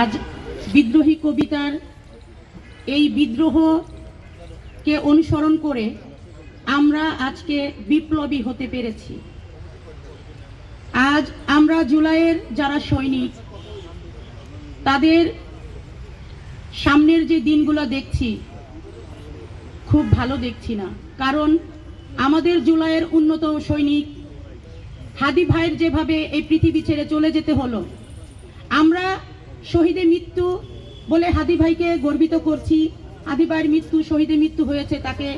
আজ বিদ্রোহী কবিতার এই বিদ্রোহকে অনুসরণ করে আমরা আজকে বিপ্লবী হতে পেরেছি। আজ আমরা জুলাইয়ের যারা সৈনিক, তাদের সামনের যে দিনগুলো দেখছি, খুব ভালো দেখছি না। কারণ আমাদের জুলাইয়ের উন্নত সৈনিক হাদি ভাইয়ের যেভাবে এই পৃথিবী ছেড়ে চলে যেতে হলো, আমরা শহীদের মৃত্যু বলে হাদি ভাইকে গর্বিত করছি। হাদি ভাইয়ের মৃত্যু শহীদের মৃত্যু হয়েছে, তাকে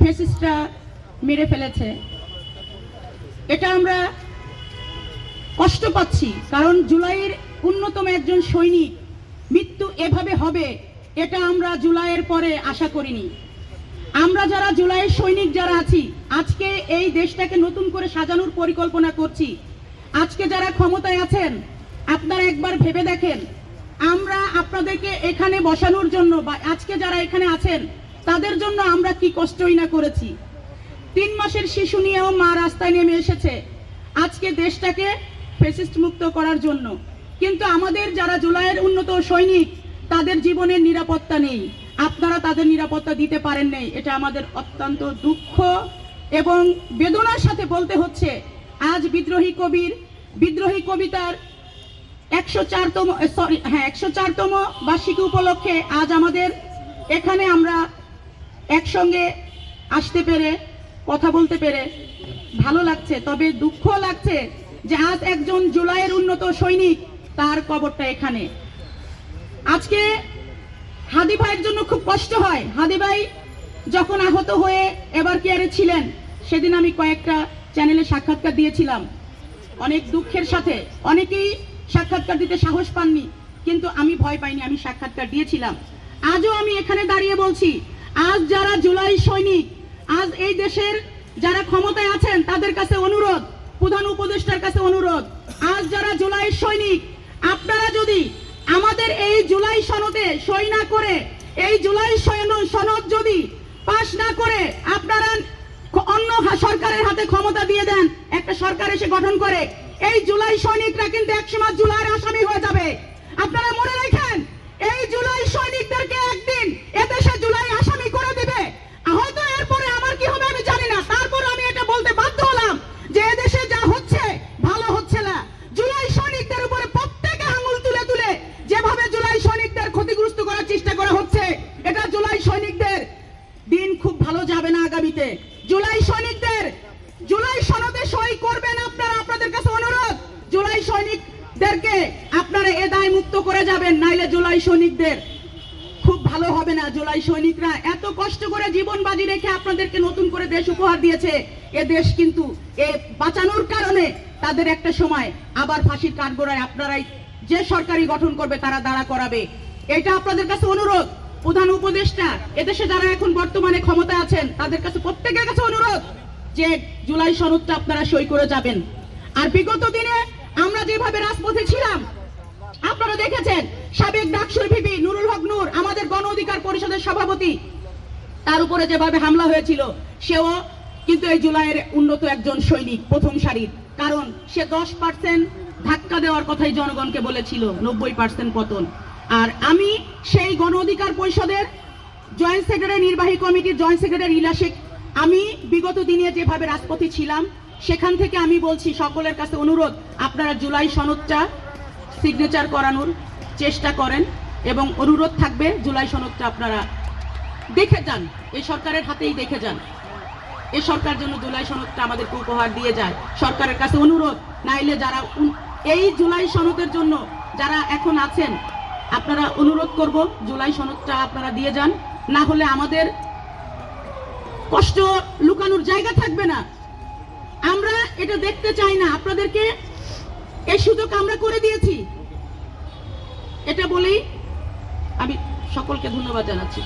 ফেসিস্টরা মেরে ফেলেছে। এটা আমরা কষ্ট পাচ্ছি, কারণ জুলাইয়ের অন্যতম একজন সৈনিক মৃত্যু এভাবে হবে, এটা আমরা জুলাইয়ের পরে আশা করিনি। আমরা যারা জুলাইয়ের সৈনিক যারা আছি, আজকে এই দেশটাকে নতুন করে সাজানোর পরিকল্পনা করছি। আজকে যারা ক্ষমতায় আছেন আপনারা একবার ভেবে দেখেন। আমরা আপনাদেরকে এখানে বসানোর জন্য বা আজকে যারা এখানে আছেন, তাদের জন্য আমরা কি কষ্টই না করেছি। তিন মাসের শিশু নিয়েও মা রাস্তায় নেমে এসেছে। আজকে দেশটাকে ফেসিস্ট মুক্ত করার জন্য। কিন্তু আমাদের যারা জুলাইয়ের উন্নত সৈনিক, তাদের জীবনের নিরাপত্তা নেই। আপনারা তাদের নিরাপত্তা দিতে পারেন নাই। এটা আমাদের অত্যন্ত দুঃখ এবং বেদনার সাথে বলতে হচ্ছে, আজ বিদ্রোহী কবির বিদ্রোহী কবিতার একশো চারতম সরি হ্যাঁ একশো চারতম বার্ষিকী উপলক্ষে আজ আমাদের এখানে আমরা একসঙ্গে আসতে পেরে, কথা বলতে পেরে ভালো লাগছে। তবে দুঃখ লাগছে যে আজ একজন জুলাইয়ের উন্নত সৈনিক তার কবরটা এখানে। আজকে হাদি ভাইয়ের জন্য খুব কষ্ট হয়। হাদি ভাই যখন আহত হয়ে এবার কেয়ারে ছিলেন, সেদিন আমি কয়েকটা চ্যানেলে সাক্ষাৎকার দিয়েছিলাম। অনেক দুঃখের সাথে। অনেকেই সাক্ষাৎকার দিতে সাহস পাননি, কিন্তু আমি ভয় পাইনি, আমি সাক্ষাৎকার দিয়েছিলাম। আজও আমি এখানে দাঁড়িয়ে বলছি, আজ যারা জুলাই সৈনিক, আজ এই দেশের যারা ক্ষমতায় আছেন, তাদের কাছে অনুরোধ, প্রধান উপদেষ্টার কাছে অনুরোধ, আজ যারা জুলাই সৈনিক, আপনারা যদি আমাদের এই জুলাই সনদে সই না করে, এই জুলাই সন- সনদ যদি পাশ না করে, আপনারা অন্য সরকারের হাতে ক্ষমতা দিয়ে দেন, একটা সরকার এসে গঠন করে এই জুলাই সৈনিকরা কিন্তু একসময় জুলাইয়ের আসামি হয়ে যাবে। আপনারা মনে রাখেন, এই জুলাই সৈনিকদেরকে একদিন এদেশে জুলাই আসামি করে দিবে। হয়তো এরপরে আমার কি হবে আমি জানি না। তারপর আমি এটা বলতে বাধ্য হলাম যে এদেশে যা হচ্ছে, ভালো হচ্ছে না। জুলাই সৈনিকদের উপরে প্রত্যেকে আঙুল তুলে তুলে যেভাবে জুলাই সৈনিকদের ক্ষতিগ্রস্ত করার চেষ্টা করা হচ্ছে, এটা জুলাই সৈনিকদের দিন খুব ভালো যাবে না আগামীতে। জুলাই সৈনিকদের জুলাই সনদে সই করবেন আপনারা, আপনাদের কাছে অনুরোধ, জুলাই সৈনিকদেরকে আপনারা এ দায় মুক্ত করে যাবেন, নাইলে জুলাই সৈনিকদের খুব ভালো হবে না। জুলাই সৈনিকরা এত কষ্ট করে জীবন বাজি রেখে আপনাদেরকে নতুন করে দেশ উপহার দিয়েছে। এ দেশ কিন্তু এ বাঁচানোর কারণে তাদের একটা সময় আবার ফাঁসির কাঠগড়ায় আপনারাই যে সরকারি গঠন করবে, তারা দাঁড়া করাবে। এটা আপনাদের কাছে অনুরোধ। প্রধান উপদেষ্টা, এদেশে যারা এখন বর্তমানে ক্ষমতা আছেন, তাদের কাছে প্রত্যেকের কাছে অনুরোধ। যে জুলাই সনদটা আপনারা সই করে যাবেন। আর বিগত দিনে আমরা যেভাবে রাজপথে ছিলাম, আপনারা দেখেছেন, সাবেক ডাকসুর ভিপি নুরুল হক নূর, আমাদের গণ অধিকার পরিষদের সভাপতি, তার উপরে যেভাবে হামলা হয়েছিল, সেও কিন্তু এই জুলাইয়ের উন্নত একজন সৈনিক, প্রথম সারির কারণ সে দশ পার্সেন্ট ধাক্কা দেওয়ার কথাই জনগণকে বলেছিল, নব্বই পার্সেন্ট পতন। আর আমি সেই গণ অধিকার পরিষদের জয়েন্ট সেক্রেটারি নির্বাহী কমিটির জয়েন্ট সেক্রেটারি ইলা শেখ আমি বিগত দিনে যেভাবে রাজপথে ছিলাম, সেখান থেকে আমি বলছি সকলের কাছে অনুরোধ, আপনারা জুলাই সনদটা সিগনেচার করানোর চেষ্টা করেন এবং অনুরোধ থাকবে জুলাই সনদটা আপনারা দেখে যান, এই সরকারের হাতেই দেখে যান। এই সরকার জন্য জুলাই সনদটা আমাদেরকে উপহার দিয়ে যায়। সরকারের কাছে অনুরোধ, নাইলে যারা এই জুলাই সনদের জন্য যারা এখন আছেন, আপনারা অনুরোধ করব, জুলাই সনদটা আপনারা দিয়ে যান। না হলে আমাদের কষ্ট লুকানোর জায়গা থাকবে না। আমরা এটা দেখতে চাই না। আপনাদেরকে এই সুযোগ আমরা করে দিয়েছি। এটা বলেই আমি সকলকে ধন্যবাদ জানাচ্ছি।